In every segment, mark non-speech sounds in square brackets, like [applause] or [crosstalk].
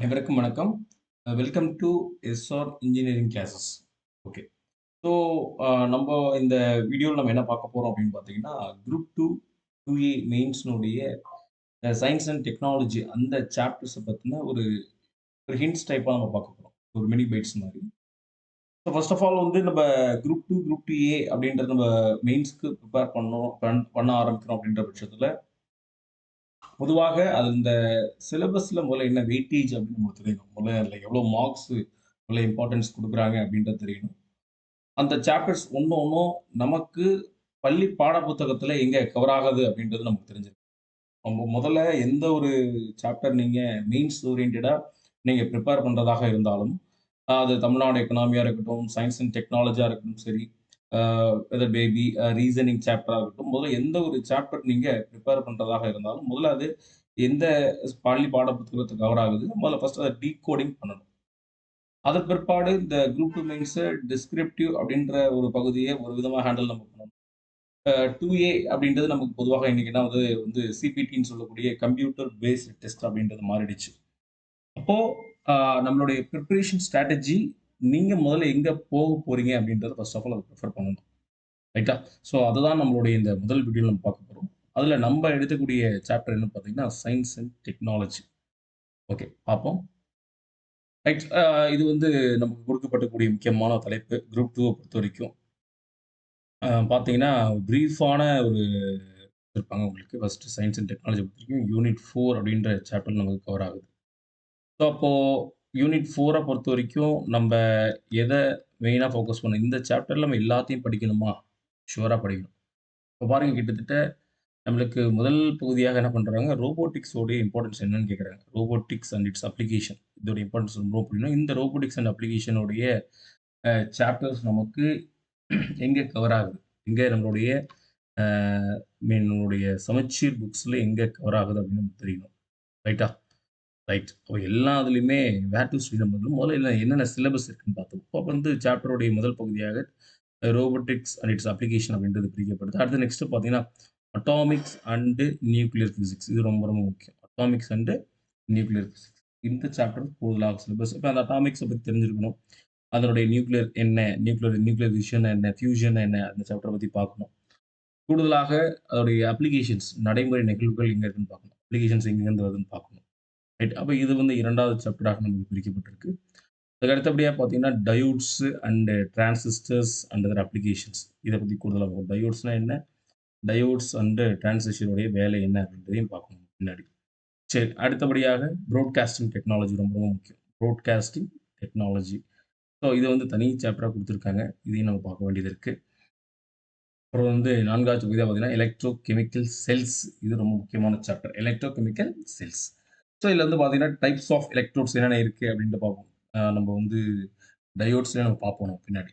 அனைவருக்கும் வணக்கம். Welcome to SR engineering classes. Okay. So, நம்ம இந்த வீடியோவில் நம்ம என்ன பார்க்க போகிறோம் அப்படின்னு பார்த்தீங்கன்னா, குரூப் 2, 2ஏ மெயின்ஸ்னுடைய சயின்ஸ் அண்ட் டெக்னாலஜி அந்த சாப்டர்ஸை பற்றின ஒரு ஒரு ஹிண்ட்ஸ் டைப்பாக நம்ம பார்க்க போகிறோம் ஒரு மினி பைட்ஸ் மாதிரி ஸோ ஃபர்ஸ்ட் ஆஃப் ஆல் வந்து நம்ம group two group two A அப்படின்றது நம்ம மெயின்ஸ்க்கு ப்ரிப்பேர் பண்ணோம் பண்ண ஆரம்பிக்கிறோம் அப்படின்ற பட்சத்தில் பொதுவாக அது இந்த சிலபஸ்ல முதல்ல என்ன வெயிட்டேஜ் அப்படின்னு நமக்கு தெரியணும். முதல்ல அதில் எவ்வளோ மார்க்ஸ் எவ்வளோ இம்பார்ட்டன்ஸ் கொடுக்குறாங்க அப்படின்றது தெரியணும். அந்த சாப்டர்ஸ் ஒன்று ஒன்றும் நமக்கு பள்ளி பாட புத்தகத்தில் எங்க கவர் ஆகுது அப்படின்றது நமக்கு தெரிஞ்சிருக்கணும். நம்ம முதல்ல எந்த ஒரு சாப்டர் நீங்க மெயின்ஸ் ஓரியன்டடா நீங்க ப்ரிப்பேர் பண்றதாக இருந்தாலும், அது தமிழ்நாடு எக்கனாமியா இருக்கட்டும், சயின்ஸ் அண்ட் டெக்னாலஜியா இருக்கட்டும் சரி, வெதர் பேபி ரீசனிங் சாப்டராக இருக்கட்டும், முதல்ல எந்த ஒரு சாப்டர் நீங்கள் ப்ரிப்பேர் பண்ணுறதாக இருந்தாலும், முதல்ல அது எந்த பள்ளி பாட புத்தகத்துக்கு கவர் ஆகுது, முதல்ல ஃபர்ஸ்ட் அதை டீகோடிங் பண்ணணும். அதன் பிற்பாடு இந்த குரூப் 2 மெயின்ஸ டிஸ்கிரிப்டிவ் அப்படின்ற ஒரு பகுதியை ஒரு விதமாக ஹேண்டில் நம்ம பண்ணணும். டூ ஏ அப்படின்றது நமக்கு பொதுவாக இன்னைக்குன்னா வந்து வந்து சிபிடின்னு சொல்லக்கூடிய கம்ப்யூட்டர் பேஸ்ட் டெஸ்ட் அப்படின்றது மாறிடுச்சு. அப்போது நம்மளுடைய ப்ரிப்ரேஷன் ஸ்ட்ராட்டஜி நீங்க முதல்ல எங்க போக போறீங்க அப்படின்றத ஃபர்ஸ்ட் ஆஃப் ஆல் அதை ப்ரிஃபர் பண்ணணும். ரைட்டா? ஸோ அதுதான் நம்மளுடைய இந்த முதல் வீடியோவில் நம்ம பார்க்க போகிறோம் அதில் நம்ம எடுக்கக்கூடிய சாப்டர் என்னன்னு பார்த்தீங்கன்னா, சயின்ஸ் அண்ட் டெக்னாலஜி. ஓகே. பார்ப்போம். ரைட். இது வந்து நமக்கு கொடுக்கப்படக்கூடிய முக்கியமான தலைப்பு. குரூப் டூவை பொறுத்த வரைக்கும் பார்த்தீங்கன்னா, ப்ரீஃபான ஒரு இருப்பாங்க உங்களுக்கு. ஃபஸ்ட்டு சயின்ஸ் அண்ட் டெக்னாலஜி பொறுத்த வரைக்கும் யூனிட் ஃபோர் அப்படின்ற சாப்டர் நமக்கு கவர் ஆகுது. ஸோ அப்போது யூனிட் ஃபோரை பொறுத்த வரைக்கும் நம்ம எதை மெயினாக ஃபோக்கஸ் பண்ணணும். இந்த சாப்டரில் நம்ம எல்லாத்தையும் படிக்கணுமா? ஷுவராக படிக்கணும். இப்போ பாருங்க கிட்டத்தட்ட நம்மளுக்கு முதல் பகுதியாக என்ன பண்ணுறாங்க ரோபோட்டிக்ஸோடைய இம்பார்ட்டன்ஸ் என்னன்னு கேட்குறாங்க. Robotics and its application. இதோட இம்பார்ட்டன்ஸ் ரொம்ப புரியணும். இந்த ரோபோட்டிக்ஸ் அண்ட் அப்ளிகேஷனுடைய சாப்டர்ஸ் நமக்கு [clears throat] எங்கே கவர் ஆகுது? எங்கே நம்மளுடைய மீன் நம்மளுடைய சமச்சீர் புக்ஸில் எங்கே கவர் ஆகுது அப்படின்னு நமக்கு தெரியணும். ரைட்டா? ரைட். அப்போ எல்லா இதுலையுமே வேர் டூ ஸ்டடி முதல்ல என்னென்ன சிலபஸ் இருக்குன்னு பார்த்தோம். இப்போ வந்து சாப்டருடைய முதல் பகுதியாக ரோபோட்டிக்ஸ் அண்ட் இட்ஸ் அப்ளிகேஷன் அப்படின்றது பிரிக்கப்படுது. அடுத்து நெக்ஸ்ட் பார்த்தீங்கன்னா, அட்டாமிக்ஸ் அண்டு நியூக்ளியர் ஃபிசிக்ஸ் இது ரொம்ப ரொம்ப முக்கியம். Atomics and nuclear physics. இந்த சாப்டர் கூடுதலாக சிலபஸ். இப்போ அந்த அட்டாமிக்ஸை பற்றி தெரிஞ்சிருக்கணும். அதனுடைய நியூக்ளியர் என்ன? நியூக்ளியர் நியூக்ளியர் விஷன் என்ன? ஃபியூஷன் என்ன? அந்த சாப்டரை பற்றி பார்க்கணும். கூடுதலாக அதோடைய அப்ளிகேஷன்ஸ் நடைமுறை நிகழ்வுகள் எங்கே இருக்குன்னு பார்க்கணும். அப்ளிகேஷன்ஸ் எங்கேருந்து வருதுன்னு பார்க்கணும். ரைட். அப்போ இது வந்து இரண்டாவது சாப்டராக நமக்கு பிரிக்கப்பட்டிருக்கு. அதுக்கு அடுத்தபடியாக பார்த்தீங்கன்னா, diodes and transistors and other applications. இதை பற்றி கூடுதலாக பார்க்கணும். டயோட்ஸ்னால் என்ன? டயோட்ஸ் அண்டு டிரான்சிஸ்டருடைய வேலை என்ன அப்படின்றதையும் பார்க்கணும் பின்னாடி. சரி. அடுத்தபடியாக ப்ராட்காஸ்டிங் டெக்னாலஜி ரொம்ப ரொம்ப முக்கியம். Broadcasting technology. ஸோ இதை வந்து தனி சாப்டராக கொடுத்துருக்காங்க இதையும் நம்ம பார்க்க வேண்டியது இருக்குது அப்புறம் வந்து நான்காவது பகுதியாக பார்த்தீங்கன்னா, எலக்ட்ரோ கெமிக்கல் செல்ஸ். இது ரொம்ப முக்கியமான சாப்டர். Electrochemical cells. ஸோ இதில் வந்து பார்த்தீங்கன்னா, டைப்ஸ் ஆஃப் எலக்ட்ரோட்ஸ் என்னென்ன இருக்குது அப்படின்ட்டு பார்ப்போம். நம்ம வந்து டயோட்ஸ்லேயே நம்ம பார்ப்போம் நம்ம பின்னாடி.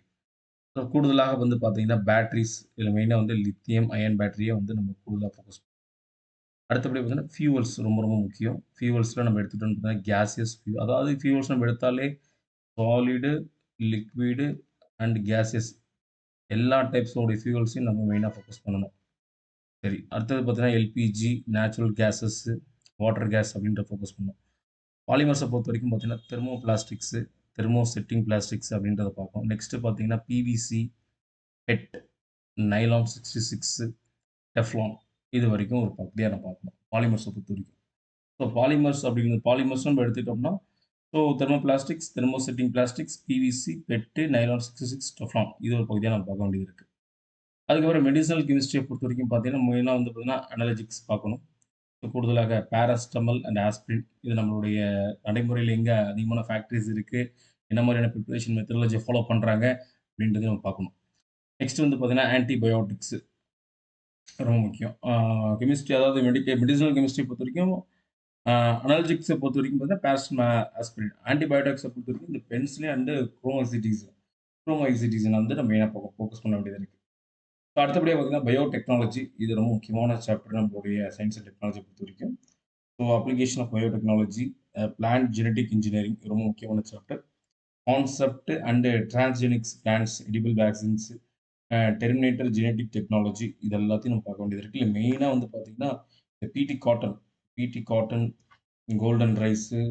ஸோ கூடுதலாக வந்து பார்த்தீங்கன்னா, பேட்ரிஸ் இதில் மெயினாக வந்து லித்தியம் அயன் பேட்டரிய வந்து நம்ம கூடுதலாக ஃபோக்கஸ் அடுத்தபடி பார்த்தீங்கன்னா, ஃபியூவல்ஸ் ரொம்ப ரொம்ப முக்கியம். ஃபியூவல்ஸில் நம்ம எடுத்துகிட்டோம்னு பார்த்தீங்கன்னா, கேசியஸ் ஃபியூ அதாவது ஃபியூவல்ஸ் நம்ம எடுத்தாலே சாலிடு, லிக்விடு அண்ட் கேசியஸ் எல்லா டைப்ஸோடைய ஃபியூவல்ஸையும் நம்ம மெயினாக ஃபோக்கஸ் பண்ணணும். சரி. அடுத்தது பார்த்தீங்கன்னா, LPG, natural gases water gas அப்படின்ற ஃபோக்கஸ் பண்ணோம் பாலிமர்ஸை பொறுத்த வரைக்கும் பார்த்தீங்கன்னா, thermoplastics thermosetting plastics அப்படின்றத பார்ப்போம். நெக்ஸ்ட்டு பார்த்தீங்கன்னா, பிவிசி, பெட், நைலான் 66, டெஃப்லான் இது வரைக்கும் ஒரு பகுதியாக நம்ம பார்க்கணும். பொறுத்த பொறுத்தவரைக்கும். ஸோ பாலிமர்ஸ் அப்படிங்கிறது பாலிமர்ஸ் நம்ம எடுத்துக்கிட்டோம்னா so thermoplastics, thermosetting plastics, PVC, PET nylon 66, Teflon இது ஒரு பகுதியாக நம்ம பார்க்க வேண்டியது இருக்குது அதுக்கப்புறம் மெடிசல் கெமிஸ்ட்ரியை பொறுத்த வரைக்கும் பார்த்தீங்கன்னா, மெயினாக வந்து பார்த்தீங்கன்னா, அனலஜிக்ஸ் பார்க்கணும். கூடுதலாக பேராஸ்டமல் அண்ட் ஆஸ்பிரின் இது நம்மளுடைய நடைமுறையில் எங்கே அதிகமான ஃபேக்ட்ரிஸ் இருக்குது என்ன மாதிரியான பிரிப்பரேஷன் மெத்தடாலஜி ஃபாலோ பண்ணுறாங்க அப்படின்றத நம்ம பார்க்கணும். நெக்ஸ்ட் வந்து பார்த்தீங்கன்னா, ஆன்டிபயோட்டிக்ஸ் ரொம்ப முக்கியம். கெமிஸ்ட்ரி அதாவது மெடிக்க மெடிசினல் பொறுத்த வரைக்கும் அனாலஜிக்ஸை பொறுத்த வரைக்கும் பார்த்தீங்கன்னா, பேரஸ்டமா ஆஸ்பிரின். ஆன்டிபயோட்டிக்ஸ பொறுத்தவரைக்கும் இந்த பென்சிலே அண்டு குரோமோசிட்டிஸ் குரோமோசிட்டிஸ் வந்து நம்ம என்ன ஃபோக்கஸ் பண்ண வேண்டியது இருக்குது ஸோ அடுத்தபடியாக பார்த்தீங்கன்னா, பயோடெக்னாலஜி இது ரொம்ப முக்கியமான சாப்டர் நம்மளுடைய சயின்ஸ் அண்ட் டெக்னாலஜியை பொறுத்த வரைக்கும் so application of biotechnology, technology plant genetic engineering ரொம்ப முக்கியமான chapter. Concept and transgenics plants edible vaccines, terminator genetic technology இது எல்லாத்தையும் நம்ம பார்க்க வேண்டியது இருக்கு. இல்லை மெயினாக வந்து பார்த்தீங்கன்னா, இந்த BT cotton BT cotton, golden rice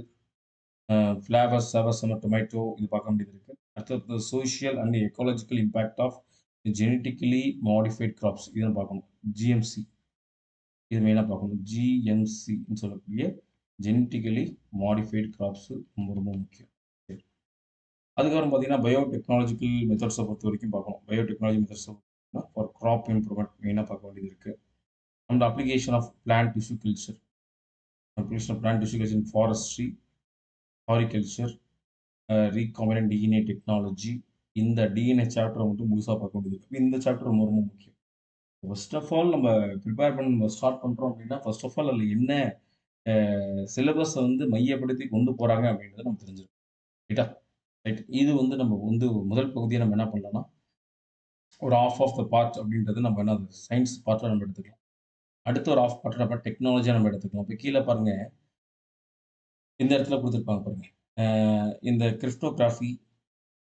flavr savr tomato இது பார்க்க வேண்டியது இருக்குது அடுத்தது social and ecological impact of genetically modified crops இதை பார்க்கணும். ஜிஎம்சி இது மெயினாக பார்க்கணும். ஜிஎம்சின்னு சொல்லக்கூடிய ஜெனட்டிக்கலி மாடிஃபைடு கிராப்ஸு ரொம்ப ரொம்ப முக்கியம். சரி. அதுக்கப்புறம் பார்த்தீங்கன்னா பயோடெக்னாலஜிக்கல் மெத்தட்ஸை பொறுத்த வரைக்கும் பார்க்கணும். பயோடெக்னாலஜி மெத்தட்ஸை ஃபார் கிராப் இம்ப்ரூவ்மெண்ட் மெயினாக பார்க்க வேண்டியது இருக்குது and application of plant tissue culture application of plant tissue culture in forestry horticulture recombinant DNA technology இந்த டிஎன்ஏ சாப்டரை மட்டும் முழுசாக பார்க்க வேண்டியது இருக்குது இந்த சாப்டர் ரொம்ப ரொம்ப முக்கியம். ஃபர்ஸ்ட் ஆஃப் ஆல் நம்ம ப்ரிப்பேர் பண்ண நம்ம ஸ்டார்ட் பண்ணுறோம் அப்படின்னா ஃபர்ஸ்ட் ஆஃப் ஆல் அதில் என்ன சிலபஸை வந்து மையப்படுத்தி கொண்டு போகிறாங்க அப்படின்றத நம்ம தெரிஞ்சிருக்கோம் ரைட்டா ரைட் இது வந்து நம்ம வந்து முதல் பகுதியை நம்ம என்ன பண்ணலாம்னா ஒரு ஆஃப் ஆஃப் த பார்ட் அப்படின்றது நம்ம என்ன சயின்ஸ் பார்ட்டில் நம்ம எடுத்துக்கலாம். அடுத்த ஒரு ஆஃப் பார்ட்டில் நம்ம டெக்னாலஜியாக நம்ம எடுத்துக்கலாம். இப்போ கீழே பாருங்கள் இந்த இடத்துல கொடுத்துருப்பாங்க பாருங்கள் இந்த cryptography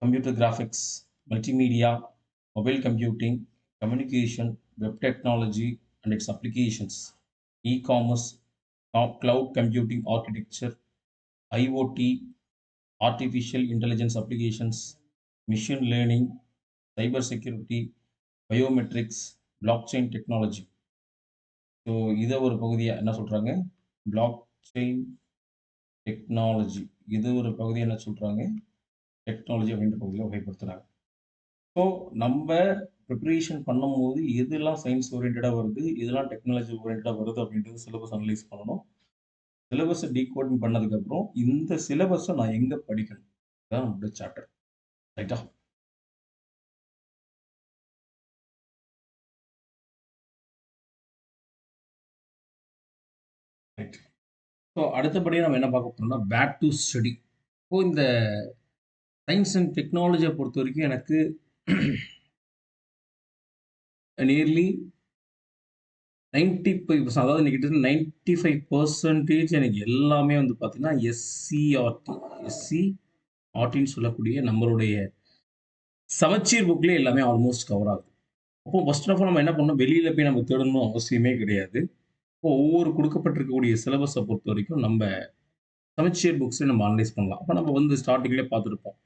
computer graphics multimedia mobile computing communication web technology and its applications, e-commerce, cloud computing architecture, IoT, artificial intelligence applications, machine learning, cyber security, biometrics, blockchain technology. So இதை ஒரு பகுதியாக என்ன சொல்கிறாங்க பிளாக் செயின் டெக்னாலஜி இது ஒரு பகுதி என்ன சொல்கிறாங்க டெக்னாலஜி அப்படின்ற பகுதியில் வகைப்படுத்துகிறாங்க ஸோ நம்ம ப்ரிப்பரேஷன் பண்ணும்போது எதெல்லாம் சயின்ஸ் ஓரியன்டாக வருது எதெல்லாம் டெக்னாலஜி ஓரியன்டாக வருது அப்படின்றது சிலபஸ் அனலைஸ் பண்ணணும். சிலபஸை டீகோடிங் பண்ணதுக்கப்புறம் இந்த சிலபஸை நான் எங்கே படிக்கணும்? இதுதான் நம்மளோட சாப்டர் ரைட்டா ரைட் ஸோ அடுத்தபடியாக நம்ம என்ன பார்க்க போகிறோம்னா பேக் டு ஸ்டடி இப்போ இந்த சயின்ஸ் அண்ட் டெக்னாலஜியை பொறுத்த வரைக்கும் எனக்கு நியர்லி நைன்டி ஃபைவ் அதாவது இன்னைக்கு நைன்டி ஃபைவ் பர்சன்டேஜ் எனக்கு எல்லாமே வந்து பார்த்தீங்கன்னா எஸ்சிஆர்டி எஸ்சி ஆர்டின்னு சொல்லக்கூடிய நம்மளுடைய சமச்சீர் புக்லேயே எல்லாமே ஆல்மோஸ்ட் கவர் ஆகுது. அப்போ ஃபர்ஸ்ட் ஆஃப் ஆல் நம்ம என்ன பண்ணோம் வெளியில் போய் நம்ம தேடணும் அவசியமே கிடையாது. இப்போ ஒவ்வொரு கொடுக்கப்பட்டிருக்கக்கூடிய சிலபஸை பொறுத்த வரைக்கும் நம்ம சமச்சீர் புக்ஸை நம்ம அனலைஸ் பண்ணலாம். அப்போ நம்ம வந்து ஸ்டார்டிங்லேயே பார்த்துருப்போம்.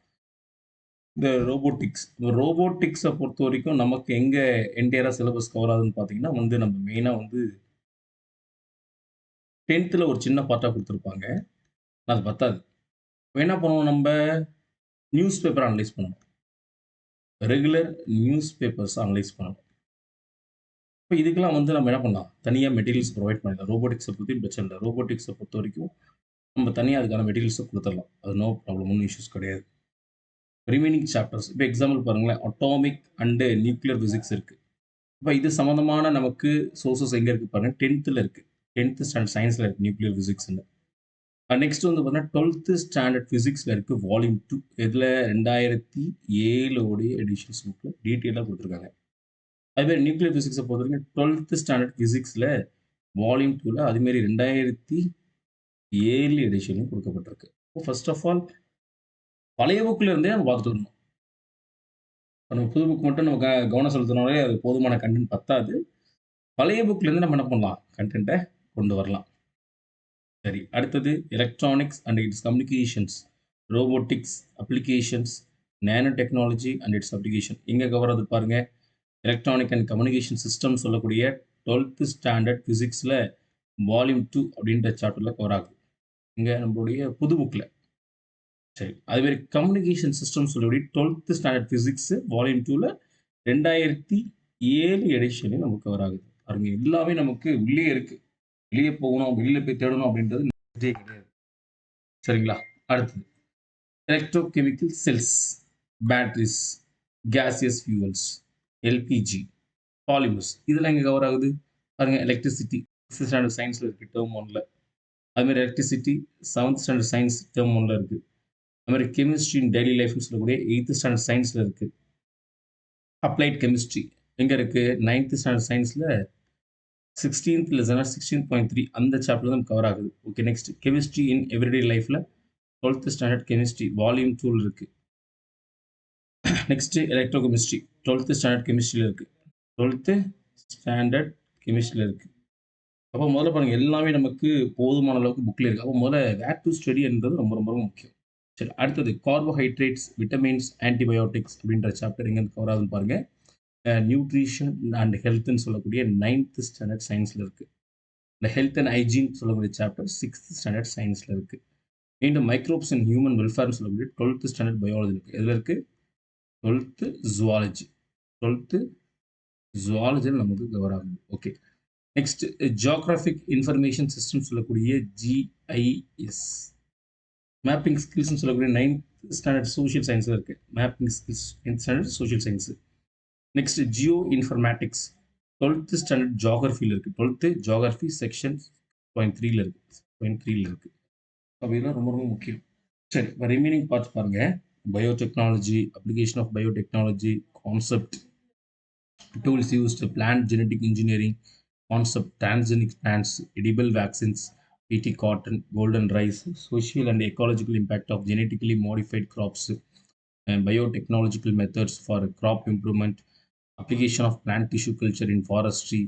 இந்த ரோபோட்டிக்ஸ் இந்த ரோபோட்டிக்ஸை பொறுத்த வரைக்கும் நமக்கு எங்கே என்டையராக சிலபஸ் கவர் ஆகுதுன்னு பார்த்தீங்கன்னா வந்து நம்ம மெயினாக வந்து டென்த்தில் ஒரு சின்ன பார்ட்டாக கொடுத்துருப்பாங்க. அது பத்தாது. என்ன பண்ணுவோம் நம்ம? நியூஸ் பேப்பர் அனலைஸ் பண்ணணும். ரெகுலர் நியூஸ் பேப்பர்ஸ் அனலைஸ் பண்ணணும். இப்போ இதுக்கெல்லாம் வந்து நம்ம என்ன பண்ணலாம்? தனியாக மெட்டீரியல்ஸ் ப்ரொவைட் பண்ணிடலாம். ரோபோட்டிக்ஸை பற்றி பிரச்சனை இல்லை. ரோபோட்டிக்ஸை பொறுத்த வரைக்கும் நம்ம தனியாக அதுக்கான மெட்டீரியல்ஸை கொடுத்துடலாம். அது நோ ப்ராப்ளம் ஒன்றும் இஷ்யூஸ் கிடையாது. ரிமைனிங் சாப்டர்ஸ் இப்போ எக்ஸாம்பிள் பாருங்களேன். அட்டாமிக் அண்டு நியூக்ளியர் ஃபிசிக்ஸ் இருக்குது இப்போ இது சம்மந்தமான நமக்கு சோர்சஸ் எங்கே இருக்குது பாருங்கள் டென்த்தில் இருக்குது டென்த்து ஸ்டாண்டர்ட் சயின்ஸில் இருக்குது நியூக்ளியர் ஃபிசிக்ஸ்னு நெக்ஸ்ட் வந்து பார்த்தீங்கன்னா டுவெல்த்து ஸ்டாண்டர்ட் ஃபிசிக்ஸில் இருக்குது வால்யூம் டூ இதில் ரெண்டாயிரத்தி ஏழோடைய எடிஷன்ஸ் புக்கில் டீட்டெயிலாக கொடுத்துருக்காங்க. அதுமாரி நியூக்ளியர் ஃபிசிக்ஸை பொறுத்த வரைக்கும் டுவெல்த்து ஸ்டாண்டர்ட் ஃபிசிக்ஸில் வால்யூம் டூவில் அதுமாரி ரெண்டாயிரத்தி ஏழு எடிஷனும் கொடுக்கப்பட்டிருக்கு. ஃபர்ஸ்ட் ஆஃப் ஆல் பழைய புக்கில் இருந்தே நம்ம பார்த்துட்டு வரணும். நம்ம புது புக் மட்டும் நம்ம க கவனம் செலுத்தினாலே அது போதுமான கண்டென்ட் பத்தாது. பழைய புக்லேருந்து நம்ம என்ன பண்ணலாம்? கண்டென்ட்டை கொண்டு வரலாம். சரி அடுத்தது electronics and its communications robotics applications nanotechnology and its application இங்கே கவர் கவர்றது பாருங்கள் எலக்ட்ரானிக் அண்ட் கம்யூனிகேஷன் சிஸ்டம் சொல்லக்கூடிய டுவெல்த்து ஸ்டாண்டர்ட் ஃபிசிக்ஸில் வால்யூம் டூ அப்படின்ற சாப்டரில் கவர் ஆகுது. இங்கே நம்மளுடைய புது புக்கில் சரி. அதுமாரி கம்யூனிகேஷன் சிஸ்டம் சொல்லக்கூடிய டுவெல்த்து ஸ்டாண்டர்ட் ஃபிசிக்ஸு வால்யூம் டூவில் ரெண்டாயிரத்தி ஏழு எடிஷனே நமக்கு கவர் ஆகுது பாருங்க எல்லாமே நமக்கு உள்ளே இருக்குது வெளியே போகணும் வெளியில் போய் தேடணும் அப்படின்றது கிடையாது. சரிங்களா? அடுத்தது electrochemical cells batteries gaseous fuels LPG polymers இதெல்லாம் எங்கே கவர் ஆகுது? பாருங்கள் எலக்ட்ரிசிட்டி சிக்ஸ்த் ஸ்டாண்டர்ட் சயின்ஸில் இருக்குது டேர்ம் ஒன்னில் அதுமாதிரி electricity seventh standard science term ஒன்ல இருக்குது அதுமாதிரி கெமிஸ்ட்ரி இன் டெய்லி லைஃப்னு சொல்லக்கூடிய எயித்து ஸ்டாண்டர்ட் சயின்ஸில் இருக்குது அப்ளைட் கெமிஸ்ட்ரி எங்கே இருக்குது நைன்த்து ஸ்டாண்டர்ட் சயின்ஸில் சிக்ஸ்டீன்த் லெசனாக சிக்ஸ்டீன் பாயிண்ட் த்ரீ அந்த சாப்டர் தான் கவர் ஆகுது. Okay next chemistry in everyday லைஃப்பில் டுவெல்த்து ஸ்டாண்டர்ட் கெமிஸ்ட்ரி வால்யூம் டூல் இருக்குது next electrochemistry twelfth standard கெமிஸ்ட்ரியில் இருக்குது டுவெல்த்து ஸ்டாண்டர்ட் கெமிஸ்ட்ரியில் இருக்குது அப்போ முதல்ல பாருங்கள் எல்லாமே நமக்கு போதுமான அளவுக்கு புக்கில் இருக்குது அப்போ முதல்ல வேர் டூ ஸ்டடின்றது ரொம்ப ரொம்ப ரொம்ப முக்கியம். சரி அடுத்தது கார்போஹைட்ரேட்ஸ், விட்டமின்ஸ், ஆன்டிபயோட்டிக்ஸ் அப்படின்ற சாப்டர் எங்கேருந்து கவர் ஆகுதுன்னு பாருங்கள் நியூட்ரிஷன் அண்ட் ஹெல்த்னு சொல்லக்கூடிய நைன்த் ஸ்டாண்டர்ட் சயின்ஸில் இருக்குது இந்த ஹெல்த் அண்ட் ஹைஜீன் சொல்லக்கூடிய சாப்டர் சிக்ஸ்த் ஸ்டாண்டர்ட் சயின்ஸில் இருக்குது மீண்டும் மைக்ரோப்ஸ் அண்ட் ஹியூமன் வெல்ஃபேர்னு சொல்லக்கூடிய 12த் ஸ்டாண்டர்ட் பயாலஜி இருக்குது இதில் இருக்குது டுவெல்த்து ஜுவாலஜி டுவெல்த்து ஜுவாலஜியில் நமக்கு கவர் ஆகுது. Okay. Next geographic information system சொல்லக்கூடிய ஜிஐஎஸ். மேப்பிங் ஸ்கில்ஸ்னு சொல்லக்கூடிய நைன்த் ஸ்டாண்டர்ட் சோஷியல் சயின்ஸில் இருக்குது mapping skills ninth standard social science next geoinformatics 12த் standard ஜாகிரஃபியில் இருக்குது டுவெல்த்து ஜாகிரஃபி செக்ஷன் பாயிண்ட் த்ரீல இருக்குது பாயிண்ட் த்ரீல இருக்குது அப்படின்னா ரொம்ப ரொம்ப முக்கியம். சரி இப்ப ரிமைனிங் பார்த்து பாருங்கள் biotechnology, application of biotechnology, concept, tools used plant genetic engineering, concept, transgenic plants edible vaccines, BT cotton, golden rice, social and ecological impact of genetically modified crops, and biotechnological methods for crop improvement, application of plant tissue culture in forestry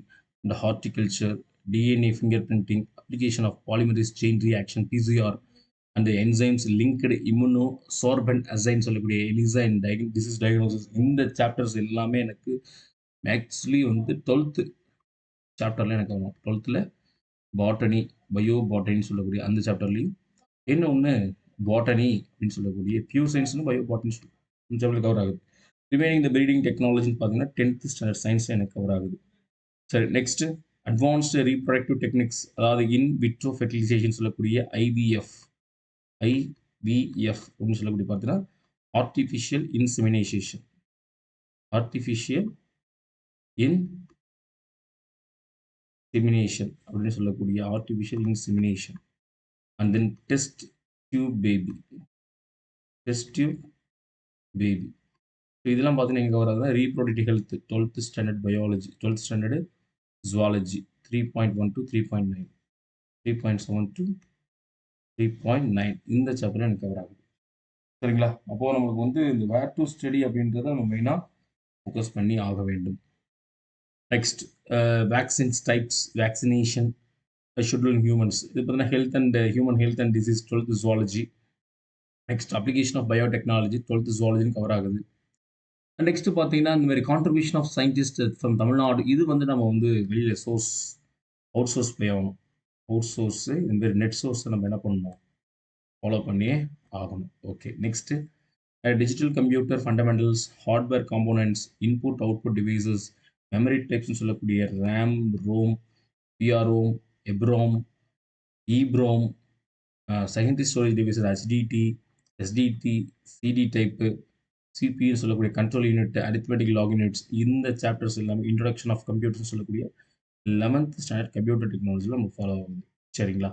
and horticulture, DNA fingerprinting, application of polymerase chain reaction PCR, and the enzymes linked immunosorbent assign சொல்லக்கூடிய ELISA and disease diagnosis இந்த chapters எல்லாமே எனக்கு actually வந்து twelfth சாப்டர்ல எனக்கு வரும் டுவெல்த்தில் botany bio பாட்டனின்னு சொல்லக்கூடிய அந்த சாப்டர்லையும் என்ன ஒன்று பாட்டனி அப்படின்னு சொல்லக்கூடிய பியூர் சயின்ஸ்னு பயோ பாட்டனி இந்த சாப்டர் கவர் ஆகுது. ரிமைனிங் இந்த ப்ரீடிங் டெக்னாலஜின்னு பார்த்தீங்கன்னா டென்த் ஸ்டாண்டர்ட் சயின்ஸ் எனக்கு கவர் ஆகுது. சரி நெக்ஸ்ட்டு அட்வான்ஸ்டு ரீப்ரொடக்டிவ் டெக்னிக்ஸ் அதாவது இன் விட்ரோ ஃபெர்டிலைசேஷன் சொல்லக்கூடிய ஐவிஎஃப் ஐவிஎஃப் அப்படின்னு சொல்லக்கூடிய பார்த்தீங்கன்னா ஆர்டிஃபிஷியல் இன்செமினேஷேஷன் ஆர்டிஃபிஷியல் இன் செமினேஷன் அப்படின்னு சொல்லக்கூடிய artificial insemination and then test tube baby test tube baby இதெல்லாம் பார்த்தீங்கன்னா எங்கே வராதுன்னா reproductive health twelfth standard biology twelfth standard zoology three point one two three point nine three point seven two three point nine இந்த chapter எனக்கு cover ஆகுது. சரிங்களா? அப்போது நம்மளுக்கு வந்து இந்த வேர் டு ஸ்டடி அப்படின்றத நம்ம மெயினாக ஃபோக்கஸ் பண்ணி ஆக வேண்டும். Next vaccines types vaccination schedule humans இது பார்த்தீங்கன்னா health and human health and disease twelfth zoology next application of biotechnology twelfth ஜுவாலஜின்னு cover ஆகுது. நெக்ஸ்ட் பார்த்தீங்கன்னா இந்த மாதிரி contribution of scientist from Tamil Nadu இது வந்து நம்ம வந்து வெளியில் சோர்ஸ் அவுட் சோர்ஸ் ப்ளே ஆகணும். அவுட் சோர்ஸு இந்த மாதிரி நெட் சோர்ஸை நம்ம என்ன பண்ணணும்? ஃபாலோ பண்ணியே ஆகணும். Okay next digital computer fundamentals hardware components input output devices memory டைப்ஸ்னு சொல்லக்கூடிய RAM ROM PROM EPROM EEPROM secondary storage devices HDD SSD CD type சிபின்னு சொல்லக்கூடிய control unit arithmetic logic units இந்த சாப்டர்ஸ் எல்லாமே இன்ட்ரடக்ஷன் ஆஃப் கம்ப்யூட்டர்ஸ் சொல்லக்கூடிய eleventh standard computer டெக்னாலஜியில் நம்ம follow ஆகுது சரிங்களா?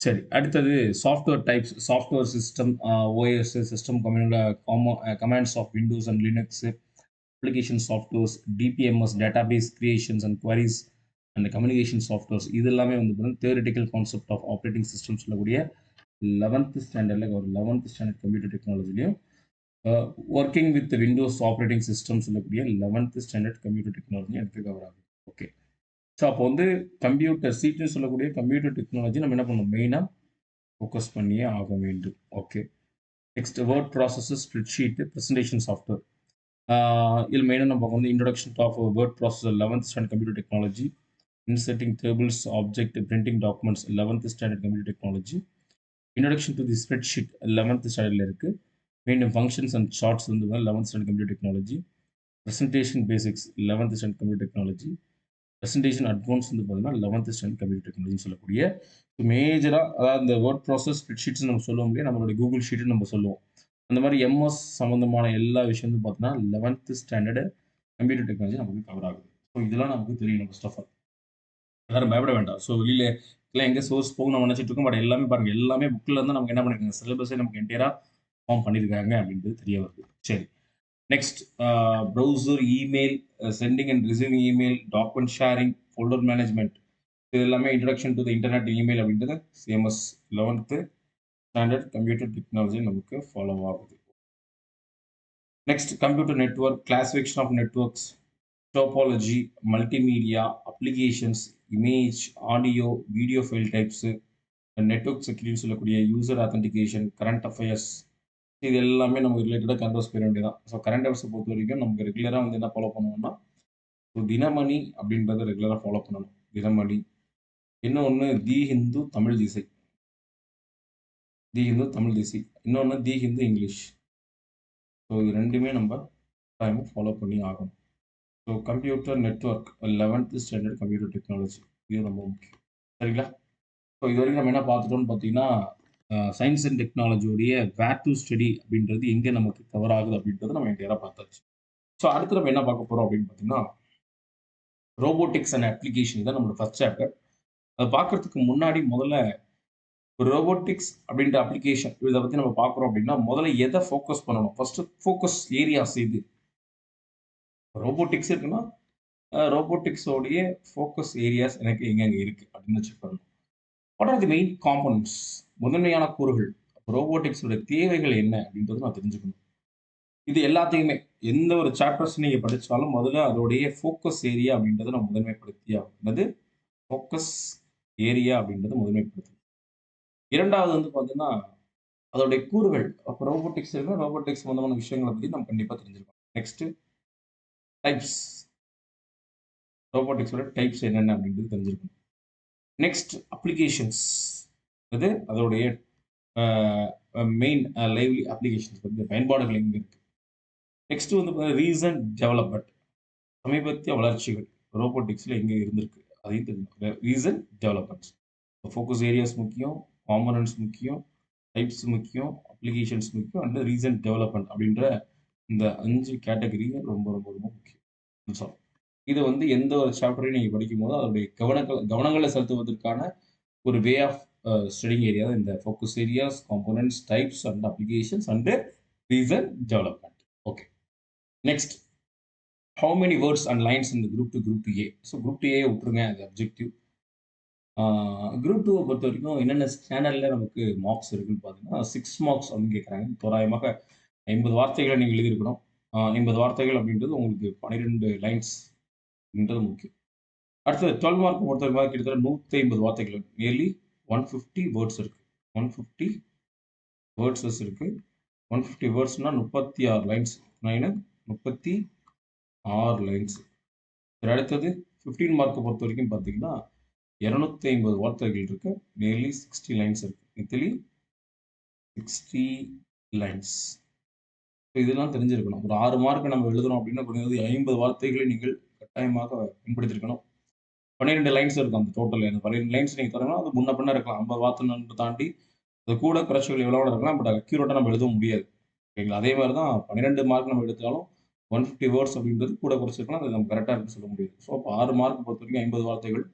சரி அடுத்தது software types software system OS system comment காமோ commands of Windows and Linux application softwares DBMS database creations and queries and communication softwares இது எல்லாமே வந்து பார்த்தீங்கன்னா theoretical concept of operating system சொல்லக்கூடிய லெவன்த் ஸ்டாண்டர்டில் ஒரு eleventh standard computer டெக்னாலஜிலையும் working with Windows operating system சொல்லக்கூடிய eleventh standard computer technology எடுத்து cover ஆகும் ஓகே ஸோ அப்போ வந்து கம்ப்யூட்டர் சீட்னு சொல்லக்கூடிய கம்ப்யூட்டர் டெக்னாலஜி நம்ம என்ன பண்ணணும்? மெயினாக ஃபோக்கஸ் பண்ணியே ஆக வேண்டும். Okay next word processor spreadsheet presentation software இதில் மெயினாக நம்ம வந்து introduction of word processor eleventh standard computer technology inserting tables object printing documents eleventh standard computer technology introduction to the spreadsheet eleventh ஸ்டாண்டர்டில் இருக்குது மீண்டும் ஃபங்க்ஷன்ஸ் அண்ட் ஷார்ட்ஸ் வந்து eleventh standard computer technology presentation basics eleventh standard computer technology presentation advance வந்து பார்த்தீங்கன்னா eleventh standard computer டெக்னாலஜின்னு சொல்லக்கூடிய மேஜராக அதாவது இந்த வேர்ட் ப்ராசஸ் ஸ்ப்ரெட்ஷீட்ஸ் நம்ம சொல்லுவோம் இல்லையா? நம்மளோட கூகுள் ஷீட்டு நம்ம சொல்லுவோம். அந்த மாதிரி எம்எஸ் சம்மந்தமான எல்லா விஷயமும் பார்த்தோன்னா பார்த்தீங்கன்னா ஸ்டாண்டர்டு கம்ப்யூட்டர் டெக்னாலஜி நமக்கு கவர் ஆகுது. ஸோ இதெல்லாம் நமக்கு தெரியும் ஃபர்ஸ்ட் ஆஃப் ஆல் எல்லாரும் பயப்பட வேண்டாம். ஸோ வெளியில் இல்லை எங்கே சோர்ஸ் போகும் நம்ம நினச்சிட்டு இருக்கோம். பட் எல்லாமே பாருங்கள் எல்லாமே புக்கில் இருந்து நமக்கு என்ன பண்ணிருக்காங்க? சிலபஸே நமக்கு என்டையராக ஃபார்ம் பண்ணியிருக்காங்க அப்படின்றது தெரிய வருது. சரி. Next browser email sending and receiving email document sharing folder management இது எல்லாமே introduction to the internet email அப்படின்றது CMS eleventh standard computer technology நமக்கு ஃபாலோ ஆகுது next computer network classification of networks topology multimedia applications image, audio, video file types, network செக்யூரிட்டின்னு சொல்லக்கூடிய user authentication, current affairs இது எல்லாமே நமக்கு ரிலேட்டடாக கரண்ட் அஃபேர்ஸ் வேண்டியதான் வேண்டியது ஸோ கரண்ட் அஃபேர்ஸை பொறுத்த வரைக்கும் நமக்கு ரெகுலராக வந்து என்ன ஃபாலோ பண்ணுவோம்னா, ஒரு தினமணி அப்படின்றத ரெகுலராக ஃபாலோ பண்ணணும். தினமணி. இன்னொன்னு தி ஹிந்து தமிழ் திசை. தி ஹிந்து தமிழ் தேசி இன்னொன்று தி ஹிந்து இங்கிலீஷ். ஸோ இது ரெண்டுமே நம்ம டைமும் ஃபாலோ பண்ணி ஆகணும். ஸோ கம்ப்யூட்டர் நெட்வொர்க் 11த் ஸ்டாண்டர்ட் கம்ப்யூட்டர் டெக்னாலஜி. இது ரொம்ப முக்கியம். சரிங்களா? ஸோ இது வரைக்கும் நம்ம என்ன பார்த்துட்டோம்னு பார்த்தீங்கன்னா, சயின்ஸ் அண்ட் டெக்னாலஜியோடைய வேர் டு ஸ்டடி அப்படின்றது எங்கே நமக்கு கவர் ஆகுது அப்படின்றத நம்ம என்டையரா பார்த்தாச்சு. ஸோ அடுத்து நம்ம என்ன பார்க்க போகிறோம் அப்படின்னு பார்த்தீங்கன்னா, ரோபோட்டிக்ஸ் அண்ட் அப்ளிகேஷன் தான் நம்மளோட ஃபர்ஸ்ட் சாப்டர். அதை பார்க்கறதுக்கு முன்னாடி முதல்ல ரோபோட்டிக்ஸ் அப்படின்ற அப்ளிகேஷன் இதை பற்றி நம்ம பார்க்குறோம் அப்படின்னா, முதல்ல எதை ஃபோக்கஸ் பண்ணணும்? ஃபஸ்ட்டு ஃபோக்கஸ் ஏரியாஸ் இது ரோபோட்டிக்ஸ் இருக்குன்னா, ரோபோட்டிக்ஸோடைய ஃபோக்கஸ் ஏரியாஸ் எனக்கு எங்கெங்கே இருக்குது அப்படின்னு செக் பண்ணணும். What are the main components? முதன்மையான கூறுகள். ரோபோட்டிக்ஸோட தேவைகள் என்ன அப்படின்றத நான் தெரிஞ்சுக்கணும். இது எல்லாத்தையுமே எந்த ஒரு சாப்டர்ஸ் நீங்கள் படித்தாலும் முதல்ல அதோடைய ஃபோக்கஸ் ஏரியா அப்படின்றத நம்ம முதன்மைப்படுத்தியா அப்படின்றது என்னது? ஃபோக்கஸ் ஏரியா அப்படின்றத முதன்மைப்படுத்தணும். இரண்டாவது வந்து பார்த்தீங்கன்னா, அதோடைய கூறுகள். அப்போ ரோபோட்டிக்ஸ் இருக்கு ரோபோட்டிக்ஸ் சம்மந்தமான விஷயங்களை பற்றி நம்ம கண்டிப்பாக தெரிஞ்சிருக்கோம் நெக்ஸ்ட் டைப்ஸ். ரோபோட்டிக்ஸோட டைப்ஸ் என்னென்ன அப்படின்றது தெரிஞ்சிருக்கணும். Next applications. அது அதோடைய மெயின் லைவ்லி அப்ளிகேஷன்ஸ் வந்து பயன்பாடுகள் எங்கே இருக்குது நெக்ஸ்ட் வந்து பார்த்தீங்கன்னா, ரீசன்ட் டெவலப்மெண்ட் சமீபத்திய வளர்ச்சிகள். ரோபோட்டிக்ஸில் எங்கே இருந்திருக்கு? அதையும் தெரிஞ்சுக்கணும். ரீசன்ட் டெவலப்மெண்ட்ஸ் ஃபோக்கஸ் ஏரியாஸ் முக்கியம், காமனன்ஸ் முக்கியம், டைப்ஸ் முக்கியம், அப்ளிகேஷன்ஸ் முக்கியம் அண்ட் ரீசன்ட் டெவலப்மெண்ட் அப்படின்ற இந்த அஞ்சு கேட்டகரியை ரொம்ப ரொம்ப ரொம்ப முக்கியம். தட்ஸ் இதை வந்து எந்த ஒரு சாப்டரையும் நீங்கள் படிக்கும்போது அதனுடைய கவனங்கள் கவனங்களை செலுத்துவதற்கான ஒரு வே ஆஃப் ஸ்டடிங் ஏரியா தான் இந்த focus areas, components, types and applications and reason development okay. Next how many words and lines இந்த group to group A so group A விட்டுருங்க அது அப்ஜெக்டிவ். குரூப் டூவை பொறுத்த வரைக்கும் என்னென்ன ஸ்டாண்டர்ட்ல நமக்கு மார்க்ஸ் இருக்குன்னு பார்த்தீங்கன்னா, சிக்ஸ் மார்க்ஸ் அப்படின்னு கேட்குறாங்க. தோராயமாக ஐம்பது வார்த்தைகளை நீங்கள் எழுதியிருக்கணும். ஐம்பது வார்த்தைகள் அப்படின்றது உங்களுக்கு 12 லைன்ஸ் அப்படின்றது முக்கியம். அடுத்தது 12 மார்க் பொறுத்தவரைக்கும் கிட்டத்தட்ட 150 வார்த்தைகள். நியர்லி 150 வேர்ட்ஸ் இருக்குது ஒன் ஃபிஃப்டி வேர்ட்ஸஸ் இருக்குது ஒன் ஃபிஃப்டி வேர்ட்ஸ்னால் முப்பத்தி ஆறு லைன்ஸ். 9 36 லைன்ஸ். அடுத்தது அடுத்தது 15 மார்க்க பொறுத்தவரைக்கும் பார்த்தீங்கன்னா, 250 வார்த்தைகள் இருக்கு. நியர்லி 60 லைன்ஸ் இருக்கு. Nearly 60 lines. இதெல்லாம் தெரிஞ்சிருக்கணும். ஒரு ஆறு மார்க் நம்ம எழுதுறோம் அப்படின்னா, குறைந்தது 50 வார்த்தைகளை நீங்கள் கட்டாயமாக பயன்படுத்தியிருக்கணும். 12 லைன்ஸ் இருக்கும் அந்த டோட்டல். அந்த 12 லைன்ஸ் நீங்கள் தரணும்னா, அது முன்ன பண்ண இருக்கலாம். 50 வார்த்தை தாண்டி அது கூட குறைச்சல் எவ்வளோ இருக்கலாம். பட் அக்யூரேட்டாக நம்ம எழுத முடியாது. ஓகேங்களா? அதே மாதிரி தான் 12 மார்க் நம்ம எடுத்தாலும் 150 வேர்ட்ஸ் அப்படின்றது கூட குறைச்சிருக்கலாம். அது நம்ம கரெக்டாக இருக்குன்னு சொல்ல முடியாது. ஸோ அப்போ ஆறு மார்க் பொறுத்தவரைக்கும் 50 வார்த்தைகள்,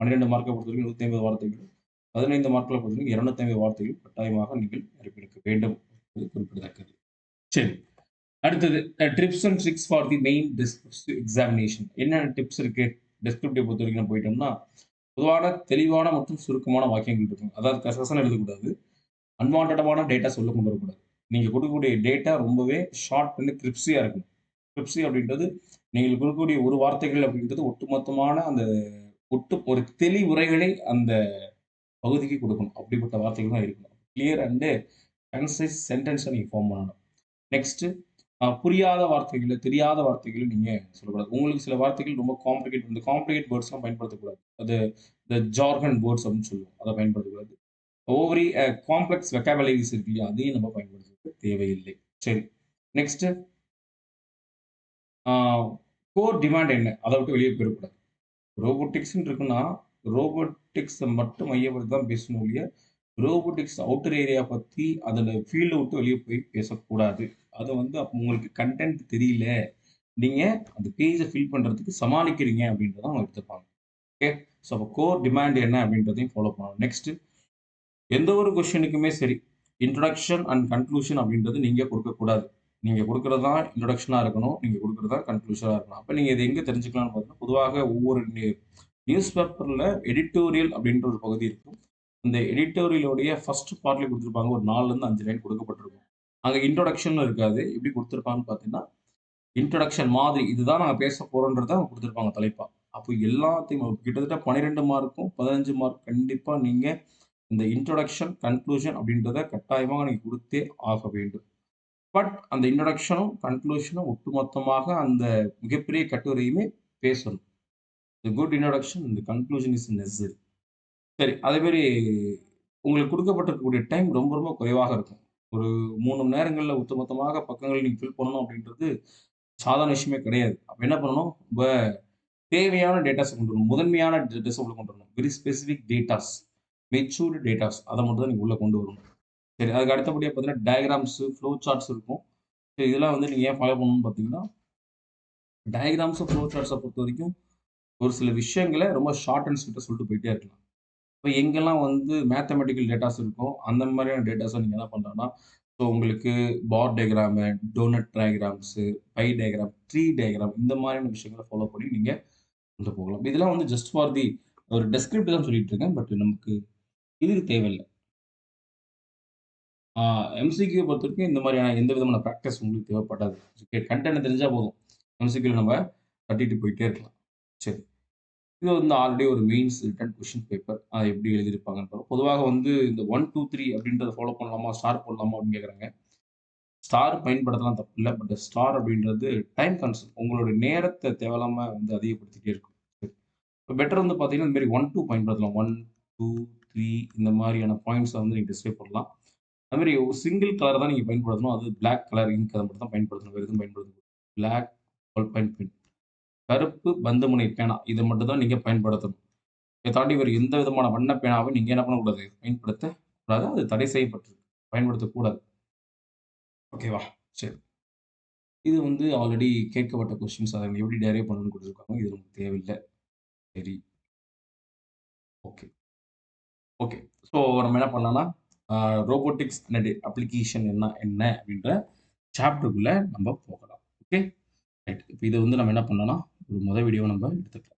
பன்னிரெண்டு மார்க்கை பொறுத்தவரைக்கும் 150 வார்த்தைகள், 15 மார்க்ல பொறுத்தவரைக்கும் 250 வார்த்தைகள் கட்டாயமாக நீங்கள் நிரப்பியிருக்க வேண்டும். என்பது குறிப்பிடத்தக்கது. சரி. அடுத்தது tips and tricks for the main descriptive examination. என்னென்ன டிப்ஸ் இருக்கு? டிஸ்கிரிப்டிவ் பொறுத்தவரைக்கும் நம்ம போயிட்டோம்னா, பொதுவான தெளிவான மற்றும் சுருக்கமான வாக்கியங்கள் இருக்கும். அதாவது கசகசன் எழுதக்கூடாது. அன்வான்டடமான டேட்டா சொல்ல கொண்டு வரக்கூடாது. நீங்கள் கொடுக்கக்கூடிய டேட்டா ரொம்பவே ஷார்ட் அண்ட் கிரிப்ஸியாக இருக்கும் கிரிப்ஸி அப்படின்றது நீங்கள் கொடுக்கக்கூடிய ஒரு வார்த்தைகள் அப்படின்றது ஒட்டுமொத்தமான அந்த ஒட்டு ஒரு தெளிவுரைகளை அந்த பகுதிக்கு கொடுக்கணும். அப்படிப்பட்ட வார்த்தைகள் தான் இருக்கணும். கிளியர் அண்டு கன்சைஸ் சென்டென்ஸை நீங்கள் ஃபார்ம் பண்ணணும். நெக்ஸ்ட்டு புரியாத வார்த்தைகளை தெரியாத வார்த்தைகளை நீங்க சொல்லக்கூடாது. உங்களுக்கு சில வார்த்தைகள் ரொம்ப காம்ப்ளிகேட் இந்த காம்ப்ளிகேட் வேர்ட்ஸ்லாம் பயன்படுத்தக்கூடாது. அது இந்த ஜார்கன் வேர்ட்ஸ் அப்படின்னு சொல்லுவோம். அதை பயன்படுத்தக்கூடாது. ஓவரி காம்ப்ளெக்ஸ் வெக்காபலரிஸ் இருக்கு இல்லையா? அதையும் நம்ம பயன்படுத்த தேவையில்லை. சரி. நெக்ஸ்ட்டு கோர் டிமாண்ட் என்ன? அதை விட்டு வெளியே போயிடக்கூடாது ரோபோட்டிக்ஸ்ன்னு இருக்குன்னா, ரோபோட்டிக்ஸை மட்டும் மையப்படுத்தி தான் பேசணும் ஒழிய, ரோபோட்டிக்ஸ் அவுட்டர் ஏரியா பற்றி அதில் ஃபீல்டை விட்டு வெளியே போய் பேசக்கூடாது. அதை வந்து அப்போ உங்களுக்கு கன்டென்ட் தெரியல. நீங்கள் அந்த பேஜை ஃபில் பண்ணுறதுக்கு சமாளிக்கிறீங்க அப்படின்றத அவங்க எடுத்துப்பாங்க. ஓகே. ஸோ அப்போ கோர் டிமாண்ட் என்ன அப்படின்றதையும் ஃபாலோ பண்ணணும். நெக்ஸ்ட் எந்த ஒரு கொஷனுக்குமே சரி, இன்ட்ரடக்ஷன் அண்ட் கன்க்ளூஷன் அப்படின்றது நீங்கள் கொடுக்கக்கூடாது. நீங்கள் கொடுக்குறது தான் இன்ட்ரோடக்ஷனா இருக்கணும். நீங்கள் கொடுக்குறது தான் கன்க்ளூஷனாக இருக்கணும். அப்போ நீங்கள் இது எங்கே தெரிஞ்சுக்கலாம்னு பார்த்தீங்கன்னா, பொதுவாக ஒவ்வொரு நியூ நியூஸ் பேப்பரில் எடிட்டோரியல் அப்படின்ற ஒரு பகுதி இருக்கும். அந்த எடிட்டோரியலுடைய ஃபர்ஸ்ட் பார்ட்லேயே கொடுத்துருப்பாங்க ஒரு 4லருந்து 5 லைன் கொடுக்கப்பட்டிருக்கும். அங்கே இன்ட்ரொடக்ஷன் இருக்காது. எப்படி கொடுத்துருப்பாங்கன்னு பார்த்தீங்கன்னா, இன்ட்ரடக்ஷன் மாதிரி இதுதான் நாங்கள் பேச போறோம்ன்றத அவங்க கொடுத்துருப்பாங்க தலைப்பாக அப்போ எல்லாத்தையும் கிட்டத்தட்ட 12 மார்க்கும் 15 மார்க் கண்டிப்பாக நீங்கள் இந்த இன்ட்ரொடக்ஷன் கன்க்ளூஷன் அப்படின்றத கட்டாயமாக நீங்கள் கொடுத்தே ஆக வேண்டும். பட் அந்த இன்ட்ரடக்ஷனும் கன்க்ளூஷனும் ஒட்டுமொத்தமாக அந்த மிகப்பெரிய கட்டுரையுமே பேசணும். த குட் இன்ட்ரடக்ஷன் இந்த கன்க்ளூஷன் இஸ் நெசசரி. சரி, அதேமாரி உங்களுக்கு கொடுக்கப்பட்டிருக்கக்கூடிய டைம் ரொம்ப ரொம்ப குறைவாக இருக்கும். ஒரு மூணு மணி நேரங்களில் ஒட்டுமொத்தமாக பக்கங்கள் நீங்கள் ஃபில் பண்ணணும் அப்படின்றது சாதாரண விஷயமே கிடையாது. அப்போ என்ன பண்ணணும்? ரொம்ப தேவையான டேட்டாஸை கொண்டு வரணும். முதன்மையான டேட்டாஸை உள்ள கொண்டு வரணும். Very specific datas, matured datas அதை மட்டும் தான் நீங்கள் உள்ளே கொண்டு வரணும். சரி, அதுக்கு அடுத்தபடியாக பார்த்தீங்கன்னா, டயக்ராம்ஸு ஃப்ளோ சார்ட்ஸ் இருக்கும். சரி, இதெல்லாம் வந்து நீங்கள் ஏன் ஃபாலோ பண்ணணும்னு பார்த்தீங்கன்னா டயக்ராம்ஸை ஃப்ளோ சாட்ஸை பொறுத்த வரைக்கும் ஒரு சில விஷயங்களை ரொம்ப ஷார்ட் அண்ட் ஸ்வீட்டா சொல்லிட்டு போயிட்டே இருக்கலாம். இப்போ எங்கெல்லாம் வந்து மேத்தமெட்டிக்கல் டேட்டாஸ் இருக்கோ, அந்த மாதிரியான டேட்டாஸை நீங்கள் என்ன பண்ணுறாங்கன்னா ஸோ உங்களுக்கு bar diagram donut diagrams pie diagram tree diagram இந்த மாதிரியான விஷயங்களை ஃபாலோ பண்ணி நீங்கள் கொண்டு போகலாம். இதெல்லாம் வந்து ஜஸ்ட் ஃபார் தி ஒரு டெஸ்கிரிப்டிவ் தான் சொல்லிட்டு இருக்கேன். பட் நமக்கு இதுக்கு தேவையில்ல. எம்சிக்யூ பொறுத்த பொறுத்தவரைக்கும் இந்த மாதிரியான எந்த விதமான ப்ராக்டிஸ் உங்களுக்கு தேவைப்படாது. ஓகே கன்டென்ட் தெரிஞ்சால் போதும். எம்சிக்யூவில் நம்ம தட்டிட்டு போயிட்டே இருக்கலாம். சரி. இது வந்து ஆல்ரெடி ஒரு மெயின்ஸ் ரிட்டர்ன் கொஷின் பேப்பர். அதை எப்படி எழுதியிருப்பாங்கன்னு பொதுவாக வந்து இந்த 1, 2, 3 அப்படின்றத ஃபாலோ பண்ணலாமா? ஸ்டார் போடலாமா? அப்படின்னு கேட்குறாங்க. ஸ்டார் பயன்படுத்தலாம் தப்பு இல்லை பட் ஸ்டார் அப்படின்றது டைம் கன்ஸ்யூம். உங்களுடைய நேரத்தை தேவையில்லாமல் வந்து அதிகப்படுத்திட்டே இருக்கும். இப்போ பெட்டர் வந்து பார்த்தீங்கன்னா, இந்த மாதிரி ஒன் டூ பயன்படுத்தலாம். 1, 2, 3 இந்த மாதிரியான பாயிண்ட்ஸை வந்து நீங்கள் டிஸ்ப்ளே பண்ணலாம். அது மாதிரி ஒரு சிங்கிள் கலர் தான் நீங்கள் பயன்படுத்தணும். அது பிளாக் கலர் இங்க் அதை மட்டும் தான் பயன்படுத்தணும். வேறு எதுவும் பயன்படுத்தக்கூடாது. Black ball point pen. கருப்பு பந்துமுனை பேனா. இதை மட்டும் தான் நீங்கள் பயன்படுத்தணும். இதை தாண்டி வேற எந்த விதமான வண்ண பேனாவையும் நீங்கள் என்ன பண்ணக்கூடாது? பயன்படுத்த கூடாது. அது தடை செய்யப்பட்டிருக்கு. பயன்படுத்தக்கூடாது. ஓகேவா? சரி. இது வந்து ஆல்ரெடி கேட்கப்பட்ட கொஸ்டின்ஸ். அதை எப்படி டெரைவ் பண்ணணும்னு கொடுத்துருக்காங்க இது நமக்கு தேவையில்லை சரி. ஓகே. ஓகே. ஸோ நம்ம என்ன பண்ணலாம்னா, ரோபோட்டிக்ஸ் அப்ளிகேஷன் என்ன என்ன அப்படின்ற சாப்டருக்குள்ளே நம்ம போகலாம். ஓகே. ரைட். இப்போ இதை வந்து நம்ம என்ன பண்ணலாம்னா, ஒரு முதல் வீடியோ நம்ம எடுத்துக்கலாம்.